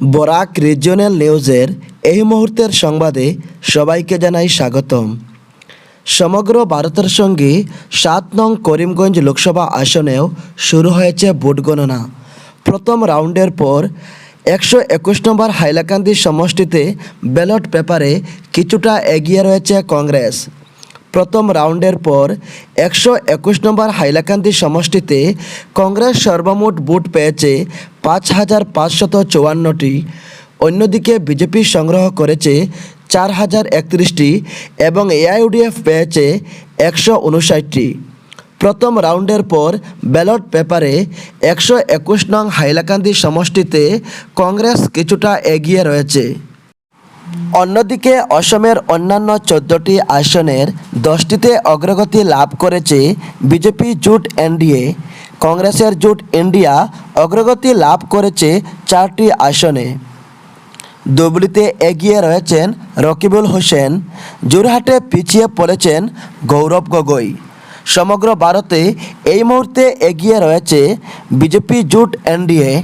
Barak regional নিউজের এই মুহূর্তের সংবাদে সবাইকে জানাই স্বাগতম। সমগ্র ভারতের সঙ্গে সাত নং করিমগঞ্জ লোকসভা আসনেও শুরু হয়েছে ভোট গণনা। প্রথম রাউন্ডের পর একশো একুশ নম্বর হাইলাকান্দি সমষ্টিতে ব্যালট পেপারে কিছুটা এগিয়ে রয়েছে কংগ্রেস। প্রথম রাউন্ডের পর একশো একুশ নম্বর হাইলাকান্দি সমষ্টিতে কংগ্রেস সর্বমোট ভোট পেয়েছে পাঁচ হাজার পাঁচশত চুয়ান্নটি। অন্যদিকে বিজেপি সংগ্রহ করেছে চার হাজার একত্রিশটি এবং এআইউডিএফ পেয়েছে একশো উনষাটটি। প্রথম রাউন্ডের পর ব্যালট পেপারে একশো একুশ নং হাইলাকান্দি সমষ্টিতে কংগ্রেস কিছুটা এগিয়ে রয়েছে। অন্যদিকে অসমের অন্যান্য চোদ্দটি আসনের দশটিতে অগ্রগতি লাভ করেছে বিজেপি জোট এনডিএ। কংগ্রেসের জোট ইন্ডিয়া অগ্রগতি লাভ করেছে চারটি আসনে। দুবলিতে এগিয়ে রয়েছেন রকিবুল হোসেন জোরহাটে পিছিয়ে পড়েছেন গৌরব গগৈ। সমগ্র ভারতে এই মুহূর্তে এগিয়ে রয়েছে বিজেপি জোট এনডিএ।